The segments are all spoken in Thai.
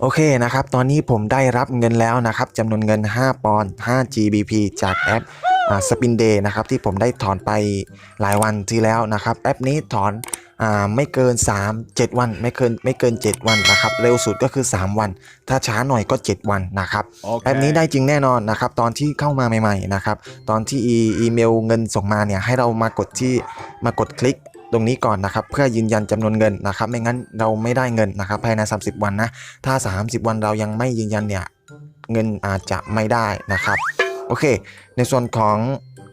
โอเคนะครับ ตอนนี้ผมได้รับเงินแล้วนะครับจำนวนเงิน 5 ปอนด์5 GBP จากแอปสปินเดย์นะครับที่ผมได้ถอนไปหลายวันที่แล้วนะครับ แอปนี้ถอนอาไม่เกิน 3 7 วันไม่เกินไม่เกิน 7 วันนะครับ เร็วสุดก็คือ 3 วัน ถ้าช้าหน่อยก็ 7 วันนะครับ Okay. แอปนี้ได้จริงแน่นอนนะครับ ตอนที่เข้ามาใหม่ ๆนะครับ ตอนที่อีอีเมลเงินส่งมาเนี่ยให้เรามากดที่มากดคลิก ตรงนี้ก่อนนะครับเพื่อยืนยันจำนวนเงินนะครับไม่งั้นเราไม่ได้เงินนะครับภายใน 30 วันนะถ้า 30 วันเรายังไม่ยืนยันเนี่ยเงินอาจจะไม่ได้นะครับโอเค ในส่วนของ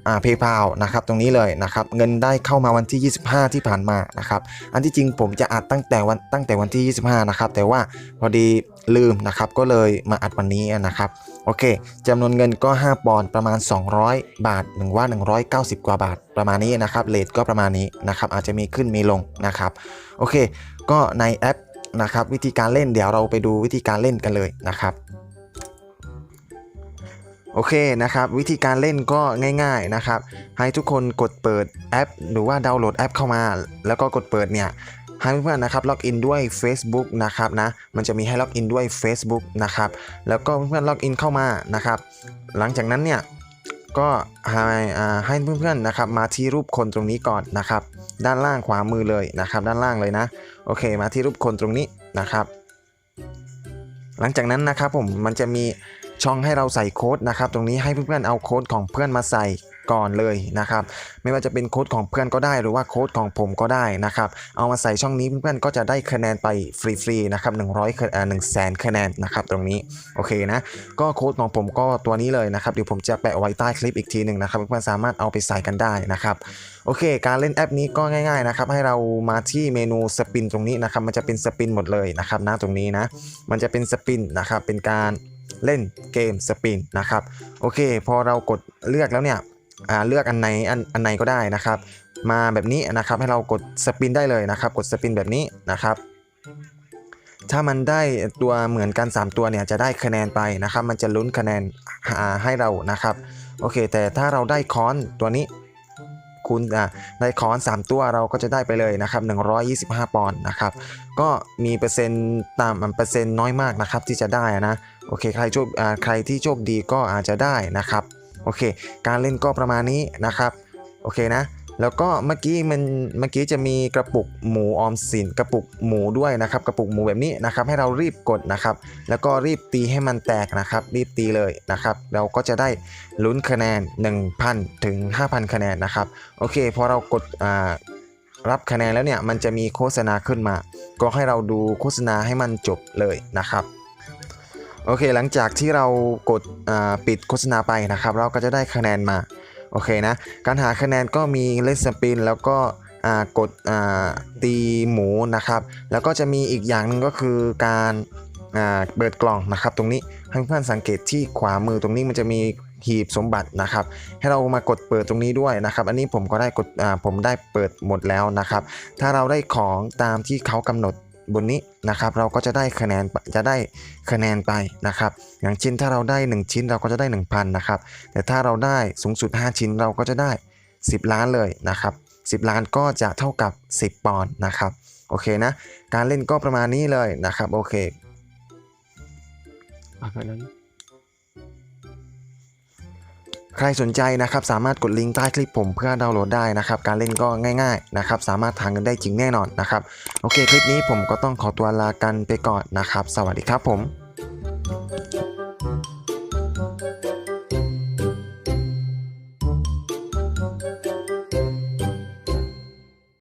อ่า PayPal นะครับตรงนี้เลยนะครับเงินได้เข้ามาวันที่ 25 ที่ผ่านมานะครับอันที่จริงผมจะอัดตั้งแต่วันตั้งแต่วันที่ 25 นะครับ แต่ว่าพอดีลืมนะครับก็เลยมาอัดวันนี้นะครับโอเคจำนวนเงินก็ 5 ปอนด์ประมาณ 200 บาทหรือว่า 190 กว่าบาท ประมาณนี้นะครับเลทก็ประมาณนี้นะครับอาจจะมีขึ้นมีลงนะครับโอเค ก็ในแอปนะครับวิธีการเล่นเดี๋ยวเราไปดูวิธีการเล่นกันเลยนะครับ โอเคนะครับ วิธีการเล่นก็ง่าย ๆนะครับ ให้ทุกคนกดเปิดแอป หรือว่าดาวน์โหลดแอปเข้ามา แล้วก็กดเปิดเนี่ยให้เพื่อนๆนะครับล็อกอินด้วย Facebook นะครับนะมันจะมีให้ล็อกอินด้วย Facebook นะครับแล้วก็เพื่อนๆล็อกอินเข้ามานะครับ หลังจากนั้นเนี่ยก็ให้ให้เพื่อนๆนะครับมาที่รูปคนตรงนี้ก่อนนะครับ ด้านล่างขวามือเลยนะครับ ด้านล่างเลยนะโอเค มาที่รูปคนตรงนี้นะครับ หลังจากนั้นนะครับผมมันจะมี ช่องให้เราใส่โค้ดนะครับ ตรงนี้ให้เพื่อนๆเอาโค้ดของเพื่อนมาใส่ก่อนเลยนะครับ ไม่ว่าจะเป็นโค้ดของเพื่อนก็ได้ หรือว่าโค้ดของผมก็ได้นะครับ เอามาใส่ช่องนี้เพื่อนๆก็จะได้คะแนนไปฟรีๆนะครับ100คะเอ่อ1แสนคะแนนนะครับตรงนี้โอเคนะ ก็โค้ดของผมก็ตัวนี้เลยนะครับเดี๋ยวผมจะแปะไว้ใต้คลิปอีกทีหนึ่งนะครับเพื่อนๆสามารถเอาไปใส่กันได้นะครับโอเค การเล่นแอปนี้ก็ง่ายๆนะครับให้เรามาที่เมนูสปินตรงนี้นะครับมันจะเป็นสปินหมดเลยนะครับนะตรงนี้นะมันจะเป็นสปินนะครับเป็นการ เล่นเกมสปินนะครับโอเค พอเรากดเลือกแล้วเนี่ยเลือกอันไหนอันอันไหนก็ได้นะครับ มาแบบนี้นะครับให้เรากดสปินได้เลยนะครับ กดสปินแบบนี้นะครับถ้ามันได้ตัวเหมือนกัน 3 ตัวเนี่ยจะได้คะแนนไปนะครับ มันจะลุ้นคะแนนให้เรานะครับ โอเค แต่ถ้าเราได้คอนตัวนี้ คุณอะได้ค้อน 3 ตัวเราก็จะได้ไปเลยนะครับ125 ปอนด์นะครับ ก็มีเปอร์เซ็นต์ตามเปอร์เซ็นต์น้อยมากนะครับที่จะได้นะโอเคใครโชคอ่าใครที่โชคดีก็อาจจะได้นะครับโอเค การเล่นก็ประมาณนี้นะครับโอเคนะ แล้วก็เมื่อกี้มันเมื่อกี้จะมีกระปุกหมูออมสินกระปุกหมูด้วยนะครับ กระปุกหมูแบบนี้นะครับ ให้เรารีบกดนะครับ แล้วก็รีบตีให้มันแตกนะครับ รีบตีเลยนะครับ เราก็จะได้ลุ้นคะแนน 1,000 ถึง 5,000 คะแนนนะครับ โอเคพอเรากดรับคะแนนแล้วเนี่ยมันจะมีโฆษณาขึ้นมา ก็ให้เราดูโฆษณาให้มันจบเลยนะครับโอเคหลังจากที่เรากดปิดโฆษณาไปนะครับ เราก็จะได้คะแนนมา โอเคนะ การหาคะแนนก็มีเล่นสปินแล้วก็กดตีหมูนะครับ แล้วก็จะมีอีกอย่างหนึ่งก็คือการเปิดกล่องนะครับ ตรงนี้ให้เพื่อนๆสังเกตที่ขวามือตรงนี้มันจะมีหีบสมบัตินะครับ ให้เรามากดเปิดตรงนี้ด้วยนะครับ อันนี้ผมก็ได้กดผมได้เปิดหมดแล้วนะครับ ถ้าเราได้ของตามที่เขากำหนด บนนี้นะครับเราก็จะได้คะแนนจะได้คะแนนไปนะครับ อย่างชิ้นถ้าเราได้ 1 ชิ้นเราก็จะได้ 1,000นะครับแต่ถ้าเราได้สูงสุด 5 ชิ้นเราก็จะได้ 10 ล้านเลยนะครับ10 ล้านก็จะเท่ากับ 10 ปอนด์นะครับโอเคนะการเล่นก็ประมาณนี้เลยนะครับโอเคอะกัน ใครสนใจนะครับสามารถกดลิงก์ใต้คลิปผมเพื่อดาวน์โหลดได้นะครับ การเล่นก็ง่ายๆนะครับสามารถทางเงินได้จริงแน่นอนนะครับ โอเคคลิปนี้ผมก็ต้องขอตัวลากันไปก่อนนะครับ สวัสดีครับผม